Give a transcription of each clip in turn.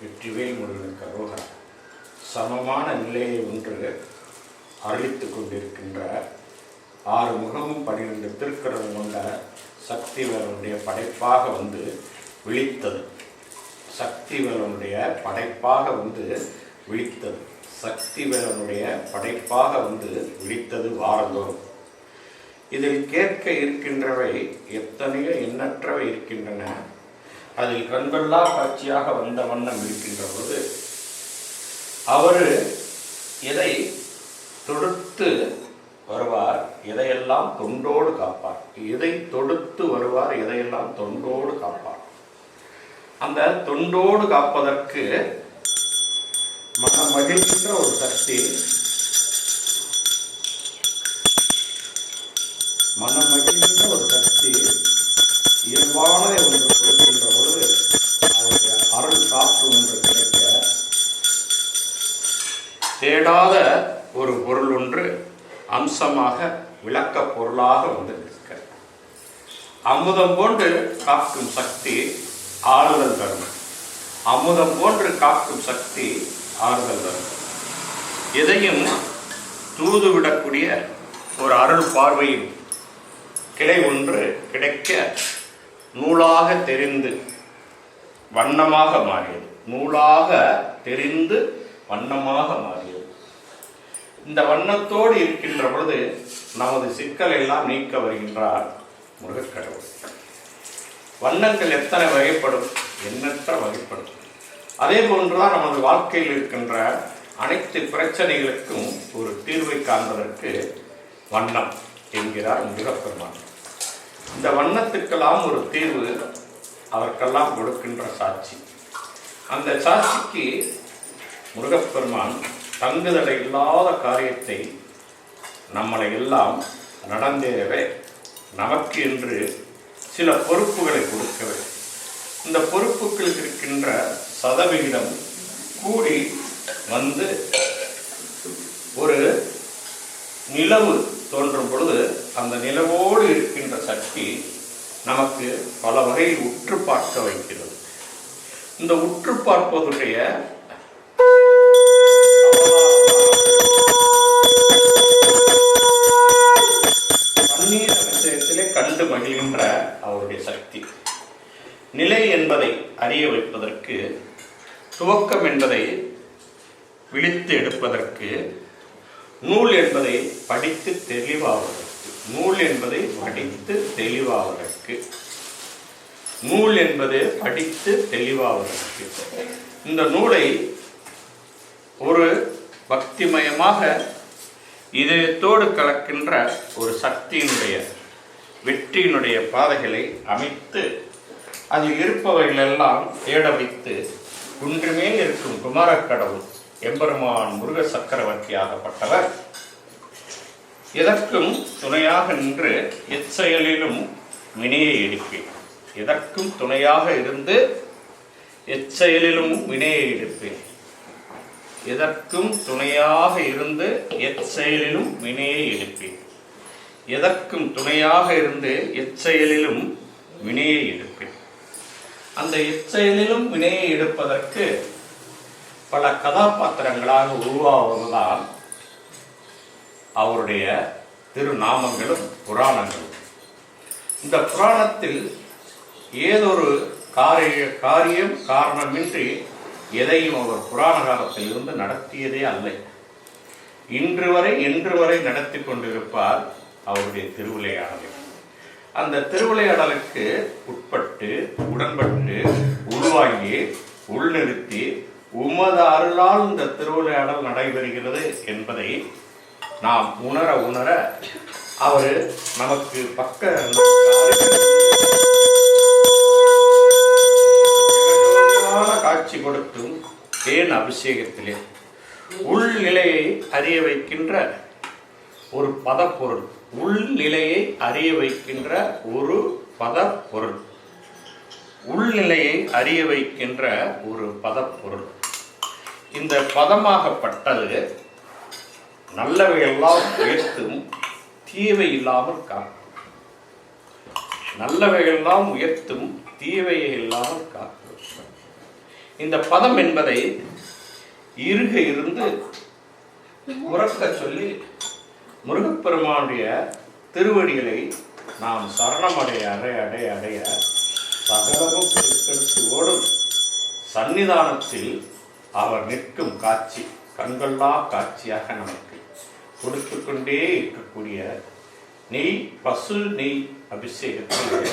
வெற்றிவேல் முருகனுக்கு அரோகரா சமமான நிலையை ஒன்று அருளித்துக் கொண்டிருக்கின்ற ஆறு முகமும் பனிரெண்டு திருக்கரம் கொண்ட சக்திவேலனுடைய படைப்பாக வந்து விழித்தது. சக்திவேலனுடைய படைப்பாக வந்து விழித்தது. சக்திவேலனுடைய படைப்பாக வந்து விழித்தது வாரந்தோறும். இதில் கேட்க இருக்கின்றவை எத்தனையோ எண்ணற்றவை இருக்கின்றன. அதில் கண்கொள்ளா காட்சியாக வந்த வண்ணம் இருக்கின்ற போது அவர் எதை தொடுத்து வருவார் எதையெல்லாம் தொண்டோடு காப்பார் எதை தொடுத்து வருவார் எதையெல்லாம் தொண்டோடு காப்பார். அந்த தொண்டோடு காப்பதற்கு மனம் மகிழ்கின்ற ஒரு சக்தி மனம் மகிழ்கின்ற ஒரு சக்தி இயல்பானதை ஒன்று அவருடைய அருள் காற்று ஒன்று கிடைக்க தேடாத ஒரு பொருள் ஒன்று அம்சமாக விளக்க பொருளாக வந்து நிற்க. அமுதம் போன்று காக்கும் சக்தி ஆறுதல் தரும். அமுதம் போன்று காக்கும் சக்தி ஆறுதல் தரும். எதையும் தூதுவிடக்கூடிய ஒரு அருள் பார்வையின் கிளை ஒன்று கிடைக்க நூலாக தெரிந்து வண்ணமாக மாறியது. நூலாக தெரிந்து வண்ணமாக மாறியது. இந்த வண்ணத்தோடு இருக்கின்ற பொழுது நமது சிக்கல் எல்லாம் நீக்க வருகின்றார் முருகக்கடவுள். வண்ணங்கள் எத்தனை வகைப்படும்? எண்ணற்ற வகைப்படும். அதே போன்றுதான் நமது வாழ்க்கையில் இருக்கின்ற அனைத்து பிரச்சனைகளுக்கும் ஒரு தீர்வை காண்பதற்கு வண்ணம் என்கிறார் முருகப்பெருமான். இந்த வண்ணத்துக்கெல்லாம் ஒரு தீர்வு அதற்கெல்லாம் கொடுக்கின்ற சாட்சி. அந்த சாட்சிக்கு முருகப்பெருமான் தங்குதடை இல்லாத காரியத்தை நம்மளை எல்லாம் நடந்தேறவே நமக்கு என்று சில பொறுப்புகளை கொடுக்கவே. இந்த பொறுப்புகள் இருக்கின்ற சதவிகிதம் கூடி வந்து ஒரு நிலவு தோன்றும் பொழுது அந்த நிலவோடு இருக்கின்ற சக்தி நமக்கு பல வகையில் உற்று பார்க்க வைக்கிறது. இந்த உற்று பார்ப்பதுடைய தண்ணீர் விஷயத்திலே கண்டு மகிழ்கின்ற அவருடைய சக்தி. நிலை என்பதை அறிய வைப்பதற்கு துவக்கம் என்பதை விழித்து எடுப்பதற்கு நூல் என்பதை படித்து தெளிவாவது. நூல் என்பதை படித்து தெளிவாவதற்கு. நூல் என்பது படித்து தெளிவாவதற்கு. இந்த நூலை ஒரு பக்திமயமாக இதயத்தோடு கலக்கின்ற ஒரு சக்தியினுடைய வெற்றியினுடைய பாதைகளை அமைத்து அதில் இருப்பவைகளெல்லாம் தேட வைத்து குன்றுமே இருக்கும் குமாரக்கடவுள் எம்பெருமான் முருக சக்கரவர்த்தியாகப்பட்டவர் எதற்கும் துணையாக நின்று எச்செயலிலும் வினையை எடுப்பேன். எதற்கும் துணையாக இருந்து எச்செயலிலும் வினையை எடுப்பேன். எதற்கும் துணையாக இருந்து எச்செயலிலும் வினையை எடுப்பேன். எதற்கும் துணையாக இருந்து எச்செயலிலும் வினையை எடுப்பேன். அந்த எச்செயலிலும் வினையை எடுப்பதற்கு பல கதாபாத்திரங்களாக உருவாவதுதான் அவருடைய திருநாமங்களும் புராணங்களும். இந்த புராணத்தில் ஏதொரு காரிய காரியம் காரணமின்றி எதையும் அவர் புராண காலத்தில் இருந்து நடத்தியதே அல்ல. இன்று வரை இன்று வரை நடத்தி கொண்டிருப்பார் அவருடைய திருவிளையாடலை. அந்த திருவிளையாடலுக்கு உட்பட்டு உடன்பட்டு உருவாகி உள்நிறுத்தி உமது அருளால் இந்த திருவிளையாடல் நடைபெறுகிறது என்பதை நாம் உணர உணர அவர் நமக்கு பக்க காட்சி கொடுத்தும் தேன் அபிஷேகத்திலே. உள்நிலையை அறிய வைக்கின்ற ஒரு பதப்பொருள். உள்நிலையை அறிய வைக்கின்ற ஒரு பதப்பொருள். உள்நிலையை அறிய வைக்கின்ற ஒரு பதப்பொருள். இந்த பதமாகப்பட்டது நல்லவையெல்லாம் உயர்த்தும் தீவை இல்லாமல் காக்கும். நல்லவையெல்லாம் உயர்த்தும் தீவையை இல்லாமல் காக்கும். இந்த பதம் என்பதை இருக இருந்து உறக்க சொல்லி முருகப்பெருமானுடைய திருவடிகளை நாம் சரணமடைய அடைய அடைய அடைய சகலமும் பெருக்கெடுத்து ஓடும் சன்னிதானத்தில் அவர் நிற்கும் காட்சி கண்கொள்ளா காட்சியாக நமக்கு கொடுத்து கொண்டே இருக்கக்கூடிய நெய் பசு நெய் அபிஷேகத்தில்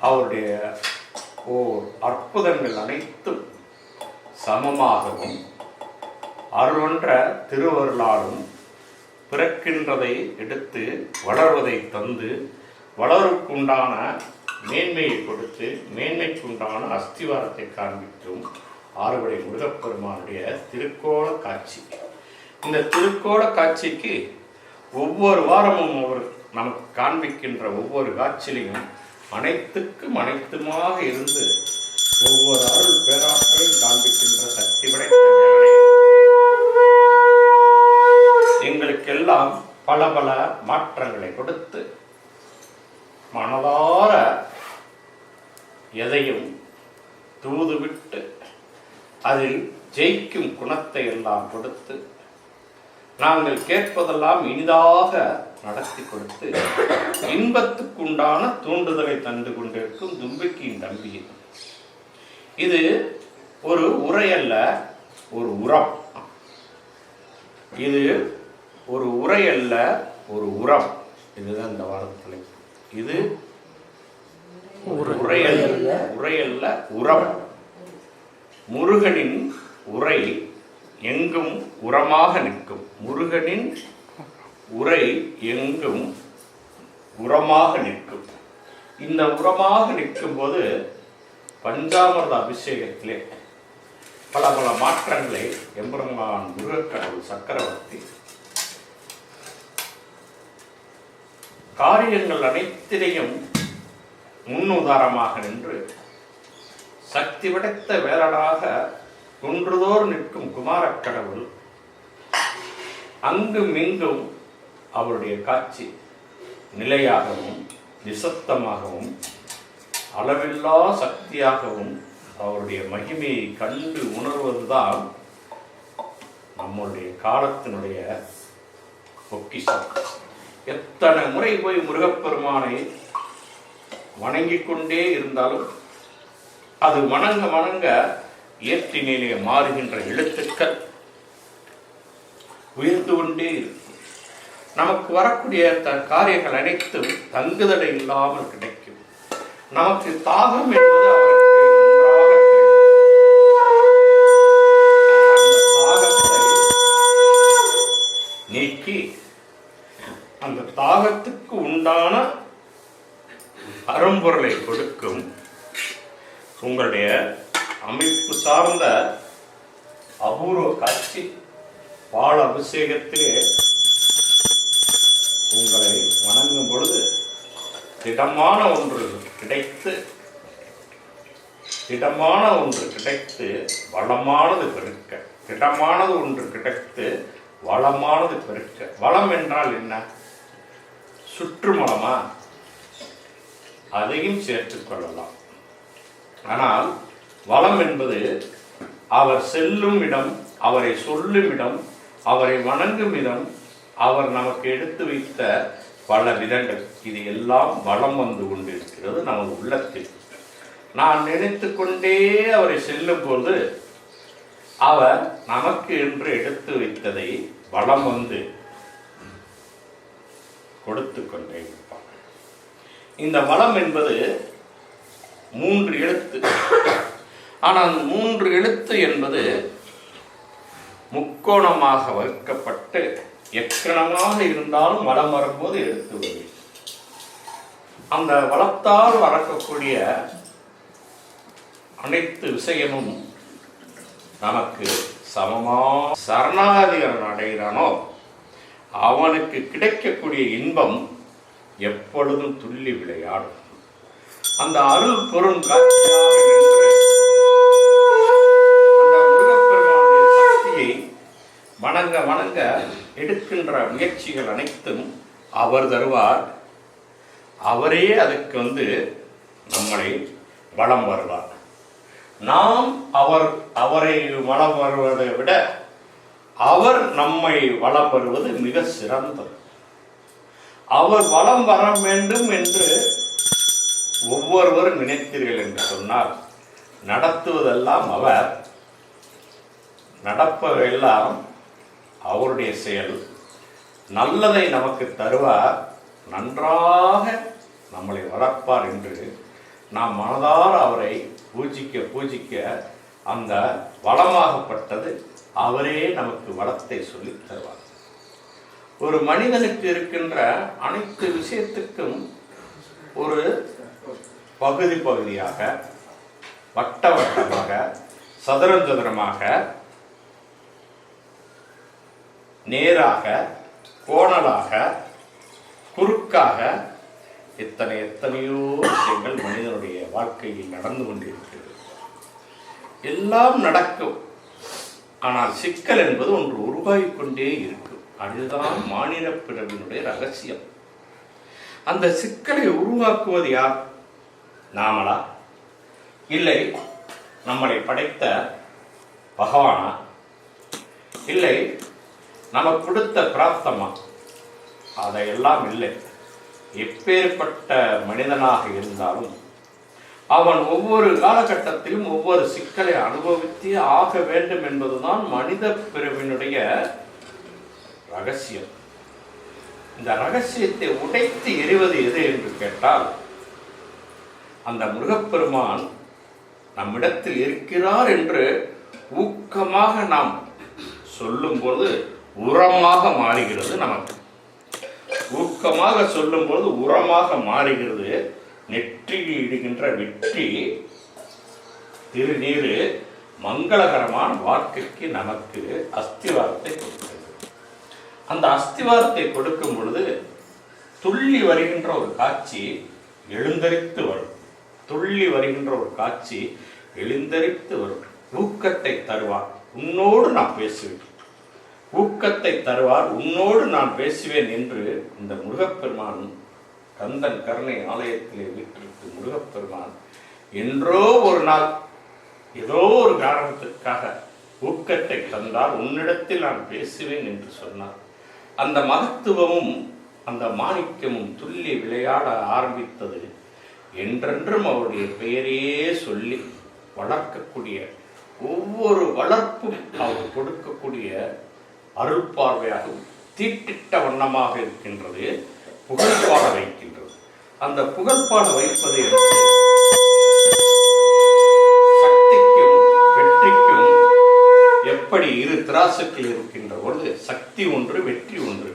அவருடைய ஓர் அற்புதங்கள் அனைத்தும் சமமாகவும் அருளொன்ற திருவருளாலும் பிறக்கின்றதை எடுத்து வளர்வதை தந்து வளருக்குண்டான மேன்மையை கொடுத்து மேன்மைக்குண்டான அஸ்திவாரத்தை காண்பித்தும் ஆறுபடை முருகப்பெருமானுடைய திருக்கோள காட்சி. இந்த திருக்கோட காட்சிக்கு ஒவ்வொரு வாரமும் அவர் நமக்கு காண்பிக்கின்ற ஒவ்வொரு காட்சியிலையும் அனைத்துக்கும் அனைத்துமாக இருந்து ஒவ்வொரு அருள் பேராற்றலையும் காண்பிக்கின்ற சக்தி படைத்த எங்களுக்கெல்லாம் பல பல மாற்றங்களை கொடுத்து மனதார எதையும் தூதுவிட்டு அதில் ஜெயிக்கும் குணத்தை எல்லாம் கொடுத்து நாங்கள் கேட்பதெல்லாம் இனிதாக நடத்தி கொடுத்து இன்பத்துக்குண்டான தூண்டுதலை தந்து கொண்டிருக்கும் தும்பிக்கையின் தம்பி. இது ஒரு உரையல்ல ஒரு உரம். இது ஒரு உரையல்ல ஒரு உரம். இதுதான் இந்த வாரத்தில் இது உரையல்ல உரையல்ல உரம். முருகனின் உரை எங்கும் உரமாக நிற்கும். முருகனின் உரை எங்கும் உரமாக நிற்கும். இந்த உரமாக நிற்கும் போது அபிஷேகத்திலே பல பல மாற்றங்களை எம்பெருமான் முருகக்கடவுள் சக்கரவர்த்தி காரியங்கள் அனைத்திலையும் முன்னுதாரணமாக நின்று சக்தி படைத்த வேலனாக குன்றுதோர் நிற்கும் குமாரக் கடவுள். அங்கும் இங்கும் அவருடைய காட்சி நிலையாகவும் நிசப்தமாகவும் அளவில்லா சக்தியாகவும் அவருடைய மகிமையை கண்டு உணர்வதுதான் நம்முடைய காலத்தினுடைய பொக்கிஷம். எத்தனை முறை போய் முருகப்பெருமானை வணங்கிக் கொண்டே இருந்தாலும் அது வணங்க வணங்க இயற்கையிலே மாறுகின்ற எழுத்துக்கள் உயர்ந்து கொண்டே இருக்கும். நமக்கு வரக்கூடிய த காரியங்கள் அனைத்தும் தங்குதடை இல்லாமல் கிடைக்கும். நமக்கு தாகம் என்பது அவருக்கு நன்றாக அந்த தாகத்தை நீக்கி அந்த தாகத்துக்கு உண்டான அரும்பொருளை கொடுக்கும். உங்களுடைய அமைப்பு சார்ந்த அபூர்வ காட்சி பால் அபிஷேகத்திலே உங்களை வணங்கும் பொழுது திடமான ஒன்று கிடைத்து திடமான ஒன்று கிடைத்து வளமானது பெருக்க திடமானது ஒன்று கிடைத்து வளமானது பெருக்க. வளம் என்றால் என்ன? சுற்றுமலமா? அதையும் சேர்த்துக் கொள்ளலாம். ஆனால் வளம் என்பது அவர் செல்லும் இடம் அவரை சொல்லும் இடம் அவரை வணங்கும் இடம் அவர் நமக்கு எடுத்து வைத்த பல விதங்கள். இது எல்லாம் வளம் வந்து கொண்டிருக்கிறது நமது உள்ளத்தில். நான் நினைத்து கொண்டே அவரை செல்லும் போது அவர் நமக்கு என்று எடுத்து வைத்ததை வளம் வந்து கொடுத்து கொண்டே இருப்பார். இந்த வளம் என்பது மூன்று எழுத்து. ஆனால் மூன்று எழுத்து என்பது முக்கோணமாக வகுக்கப்பட்டு எக்கணமாக இருந்தாலும் வளம் வரும்போது எழுத்து வரும் அந்த வளத்தால் வரக்கூடிய அனைத்து விஷயமும் நமக்கு சமமா சரணாதிகரன் அடைகிறானோ அவனுக்கு கிடைக்கக்கூடிய இன்பம் எப்பொழுதும் துள்ளி விளையாடும். அந்த அருள் பொருள் காட்சியாக நின்று அந்த முருகப்பெருமானுடைய சக்தியை வணங்க வணங்க. எடுக்கின்ற முயற்சிகள் அனைத்தும் அவர் தருவார். அவரே அதுக்கு வந்து நம்மளை வளம் வருவார். நாம் அவர் அவரை வளம் வருவதை விட அவர் நம்மை வளம் வருவது மிக சிறந்தது. அவர் வளம் வர வேண்டும் என்று ஒவ்வொருவரும் நினைத்தீர்கள் என்று சொன்னால் நடத்துவதெல்லாம் அவர் நடப்பதெல்லாம் அவருடைய செயல் நல்லதை நமக்கு தருவார் நன்றாக நம்மளை வளர்ப்பார் என்று நாம் மனதார அவரை பூஜிக்க பூஜிக்க அந்த வளமாகப்பட்டது அவரே நமக்கு வளத்தை சொல்லித் தருவார். ஒரு மனிதனுக்கு இருக்கின்ற அனைத்து விஷயத்துக்கும் ஒரு பகுதி பகுதியாக வட்ட வட்டமாக சதுரம் சதுரமாக நேராக கோணலாக குறுக்காக எத்தனை எத்தனையோ விஷயங்கள் மனிதனுடைய வாழ்க்கையில் நடந்து கொண்டிருக்கிறது. எல்லாம் நடக்கும். ஆனால் சிக்கல் என்பது ஒன்று உருவாகிக் கொண்டே இருக்கும். அதுதான் மாநில பிறவினுடைய ரகசியம். அந்த சிக்கலை உருவாக்குவது யார்? நாமளா? இல்லை நம்மளை படைத்த பகவானா? இல்லை நம்ம கொடுத்த பிராப்தமா அதையெல்லாம் இல்லை. எப்பேற்பட்ட மனிதனாக இருந்தாலும் அவன் ஒவ்வொரு காலகட்டத்திலும் ஒவ்வொரு சிக்கலை அனுபவித்து ஆக வேண்டும் என்பதுதான் மனித பிரிவினுடைய ரகசியம். இந்த ரகசியத்தை உடைத்து எறிவது எது என்று கேட்டால் அந்த முருகப்பெருமான் நம்மிடத்தில் இருக்கிறார் என்று ஊக்கமாக நாம் சொல்லும்போது உரமாக மாறுகிறது நமக்கு. ஊக்கமாக சொல்லும்போது உரமாக மாறுகிறது. நெற்றியில் இடுகின்ற வெற்றி திருநீரு மங்களகரமான வாழ்க்கைக்கு நமக்கு அஸ்திவாரத்தை கொடுக்கிறது. அந்த அஸ்திவாரத்தை கொடுக்கும் பொழுது துள்ளி வருகின்ற ஒரு காட்சி எழுந்தரித்து வரும். துள்ளி வருகின்ற ஒரு காட்சி எழுந்தரித்து வரும். ஊக்கத்தை தருவார் உன்னோடு நான் பேசுவேன். ஊக்கத்தை தருவார். உன்னோடு நான் பேசுவேன் என்று இந்த முருகப்பெருமான் கந்தன் கருணை ஆலயத்திலே வீட்டிற்கு முருகப்பெருமான் என்றோ ஒரு நாள் ஏதோ ஒரு காரணத்திற்காக ஊக்கத்தை தந்தால் உன்னிடத்தில் நான் பேசுவேன் என்று சொன்னார். அந்த மகத்துவமும் அந்த மாணிக்கமும் துள்ளி விளையாட ஆரம்பித்தது. என்றென்றும் அவருடைய பெயரையே சொல்லி வளர்க்கக்கூடிய ஒவ்வொரு வளர்ப்பும் அவர் கொடுக்கக்கூடிய அருள் தீட்டிட்ட வண்ணமாக இருக்கின்றது புகழ்பாட வைக்கின்றது. அந்த புகழ்பாட வைப்பது சக்திக்கும் வெற்றிக்கும் எப்படி இரு திராசுக்கள் இருக்கின்ற பொழுது சக்தி ஒன்று வெற்றி ஒன்று.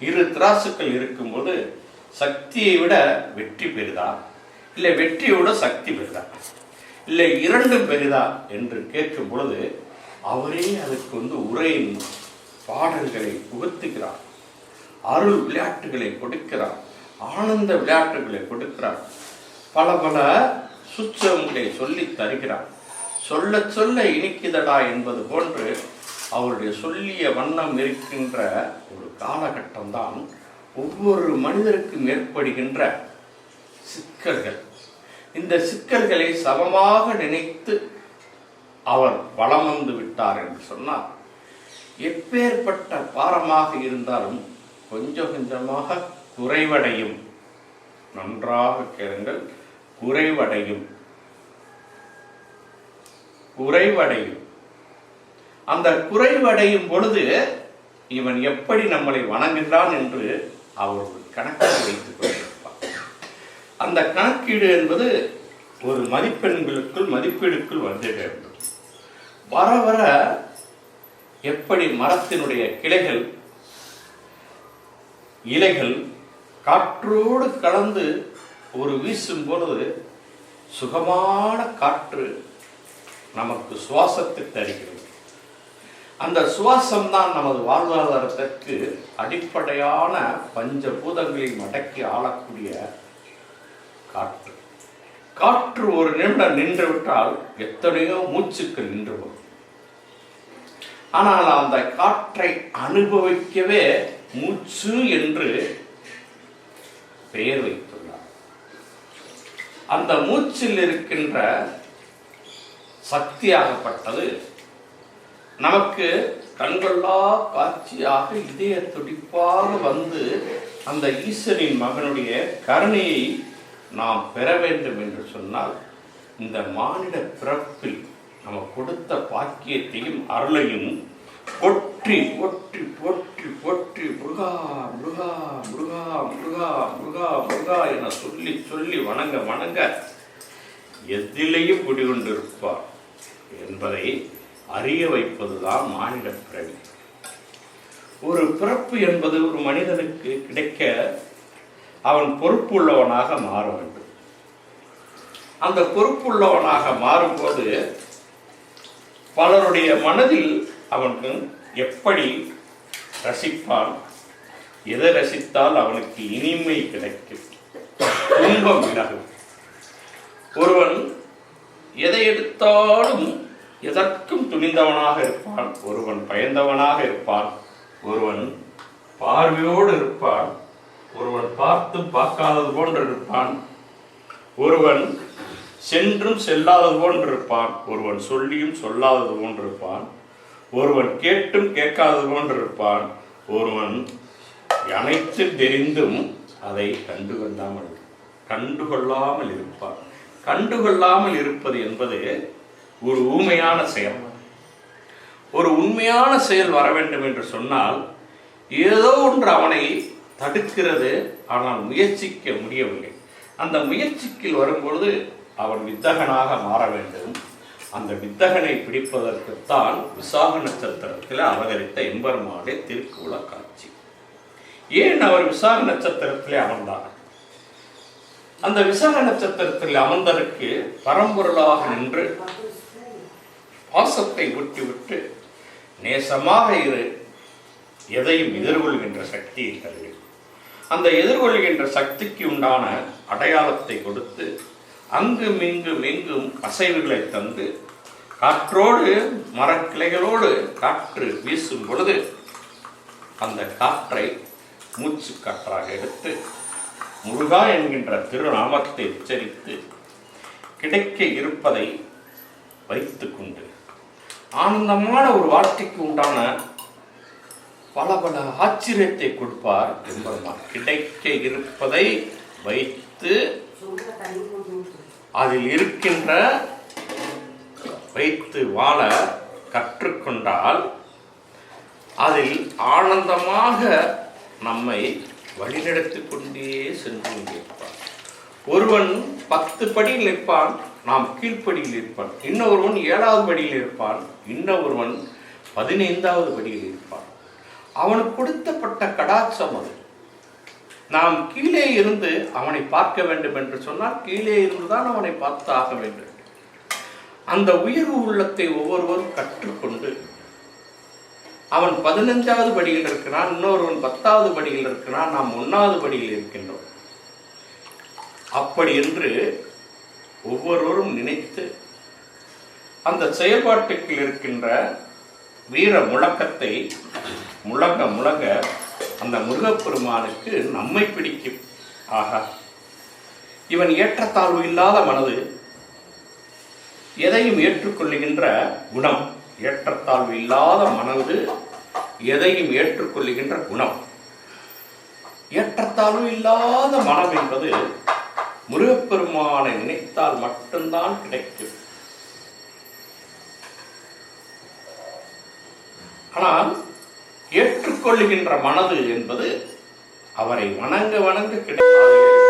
இரு திராசுக்கள் இருக்கும்போது சக்தியை விட வெற்றி பெரிதா? இல்லை வெற்றியோட சக்தி பெரிதா? இல்லை இரண்டும் பெரிதா? என்று கேட்கும் பொழுது அவரே அதுக்கு வந்து உரையின் பாடல்களை புகுத்துகிறார். அருள் விளையாட்டுகளை கொடுக்கிறார். ஆனந்த விளையாட்டுகளை கொடுக்கிறார். பல பல சுச்சங்களை சொல்லி தருகிறார். சொல்ல சொல்ல இனிக்குதடா என்பது போன்று அவருடைய சொல்லிய வண்ணம் இருக்கின்ற ஒரு காலகட்டம்தான் ஒவ்வொரு மனிதருக்கும் ஏற்படுகின்ற சிக்கல்கள். இந்த சிக்கல்களை சமமாக நினைத்து அவர் வளம் வந்து விட்டார் என்று சொன்னார் எப்பேற்பட்ட பாரமாக இருந்தாலும் கொஞ்சம் கொஞ்சமாக குறைவடையும். நன்றாக கேளுங்கள். குறைவடையும். குறைவடையும். அந்த குறைவடையும் பொழுது இவன் எப்படி நம்மளை வணங்குகிறான் என்று அவர் ஒரு வைத்துக் கொண்டிருப்பார் அந்த கணக்கீடு என்பது ஒரு மதிப்பெண்களுக்குள் மதிப்பீடுக்குள் வந்து வேண்டும் வர வர எப்படி மரத்தினுடைய கிளைகள் இலைகள் காற்றோடு கலந்து ஒரு வீசும் பொழுது சுகமான காற்று நமக்கு சுவாசத்தை தருகிறது. அந்த சுவாசம் தான் நமது வாழ்வாதாரத்திற்கு அடிப்படையான பஞ்சபூதங்களை மடக்கி ஆளக்கூடிய காற்று. காற்று ஒரு நிமிடம் நின்று விட்டால் எத்தனையோ மூச்சுக்கள் நின்று வரும் ஆனால் அந்த காற்றை அனுபவிக்கவே மூச்சு என்று பெயர் வைத்துள்ளார். அந்த மூச்சில் இருக்கின்ற சக்தியாகப்பட்டது நமக்கு கண்கொள்ளா காட்சியாக இதய துடிப்பாக வந்து அந்த ஈஸ்வரின் மகனுடைய கருணையை நாம் பெற வேண்டும் என்று சொன்னால் இந்த மானிட பிறப்பில் நம்ம கொடுத்த பாக்கியத்தையும் அருளையும் ஒற்றி ஒற்றி போற்றி போற்றி முருகா முருகா முருகா முருகா முருகா முருகா என சொல்லி சொல்லி வணங்க வணங்க. எதிலேயும் குடிகொண்டிருப்பார் என்பதை அறிய வைப்பதுதான் மாநில பிறவி. ஒரு பிறப்பு என்பது ஒரு மனிதனுக்கு கிடைக்க அவன் பொறுப்புள்ளவனாக மாற வேண்டும். அந்த பொறுப்புள்ளவனாக மாறும்போது பலருடைய மனதில் அவனுக்கு எப்படி ரசிப்பான் எதை ரசித்தால் அவனுக்கு இனிமை கிடைக்கும்? துன்பம் விலகும். ஒருவன் எதை எடுத்தாலும் எதற்கும் துணிந்தவனாக இருப்பான் ஒருவன் பயந்தவனாக இருப்பான் ஒருவன் பார்வையோடு இருப்பான் ஒருவன் பார்த்து பார்க்காதது போன்று இருப்பான் ஒருவன் சென்றும் செல்லாதது போன்றிருப்பான். ஒருவன் சொல்லியும் சொல்லாதது போன்றிருப்பான். ஒருவன் கேட்டும் கேட்காதது போன்றிருப்பான். ஒருவன் அனைத்து தெரிந்தும் அதை கண்டுகொள்ளாமல் கண்டுகொள்ளாமல் இருப்பான். கண்டுகொள்ளாமல் இருப்பது என்பது ஒரு ஊமையான செயல். ஒரு உண்மையான செயல் வர வேண்டும் என்று சொன்னால் ஏதோ ஒன்று அவனை தடுக்கிறது ஆனால் முயற்சிக்க முடியவில்லை. அந்த முயற்சிக்கில் வரும்பொழுது அவன் வித்தகனாக மாற வேண்டும். அந்த வித்தகனை பிடிப்பதற்குத்தான் விசாக நட்சத்திரத்தில் அவதரித்த எம்பெருமானே திருக்குள காட்சி. ஏன் அவர் விசாக நட்சத்திரத்திலே அமர்ந்தார்? அந்த விசாக நட்சத்திரத்தில் அமர்ந்ததற்கு பரம்பொருளாக நின்று பாசத்தை விட்டு நேசமாக இரு எதையும் எதிர்கொள்கின்ற சக்தி இருக்கிறது. அந்த எதிர்கொள்கின்ற சக்திக்கு உண்டான அடையாளத்தை கொடுத்து அங்கும் இங்கும் எங்கும் அசைவுகளை தந்து காற்றோடு மரக்கிளைகளோடு காற்று வீசும் பொழுது அந்த காற்றை மூச்சு காற்றாக எடுத்து முருகா என்கின்ற திருநாமத்தை உச்சரித்து கிடைக்க இருப்பதை வைத்துக்கொண்டு ஆனந்தமான ஒரு வாழ்க்கைக்கு உண்டான பல பல ஆச்சரியத்தை கொடுப்பார் எம்பெருமான் கிடைக்க இருப்பதை வைத்து அதில் இருக்கின்ற வைத்து வாழ கற்றுக்கொண்டால் அதில் ஆனந்தமாக நம்மை வழிநடத்திக் கொண்டே சென்று கொண்டிருப்பார் ஒருவன் பத்து படியில் இருப்பான் நாம் கீழ்ப்படியில் இருப்பான். இன்னொருவன் ஏழாவது படியில் இருப்பான் இன்னொருவன் பதினைந்தாவது படியில் இருப்பான். அவனுக்கு கொடுத்தப்பட்ட கடாட்சம் அது. நாம் கீழே இருந்து அவனை பார்க்க வேண்டும் என்று சொன்னால் கீழே இருந்துதான் அவனை பார்த்து ஆக வேண்டும். அந்த உயர்வு உள்ளத்தை ஒவ்வொருவரும் கற்றுக்கொண்டு அவன் பதினஞ்சாவது படியில் இருக்கிறான் இன்னொருவன் பத்தாவது படியில் இருக்கிறான் நாம் ஒன்னாவது படியில் இருக்கின்றோம். அப்படி என்று ஒவ்வொருவரும் நினைத்து அந்த செயல்பாட்டுக்கு இருக்கின்ற வீர முழக்கத்தை முழங்க முழங்க அந்த முருகப்பெருமானுக்கு நம்மை பிடிக்கும். ஆகா இவன் ஏற்றத்தாழ்வு இல்லாத மனது எதையும் ஏற்றுக்கொள்ளுகின்ற குணம். ஏற்றத்தாழ்வு இல்லாத மனது எதையும் ஏற்றுக்கொள்ளுகின்ற குணம். ஏற்றத்தாழ்வு இல்லாத மனம் என்பது முருகப்பெருமானை நினைத்தால் மட்டும்தான் கிடைக்கும். ஆனால் ஏற்றுக்கொள்ளுகின்ற மனது என்பது அவரை வணங்க வணங்க கிடைக்காது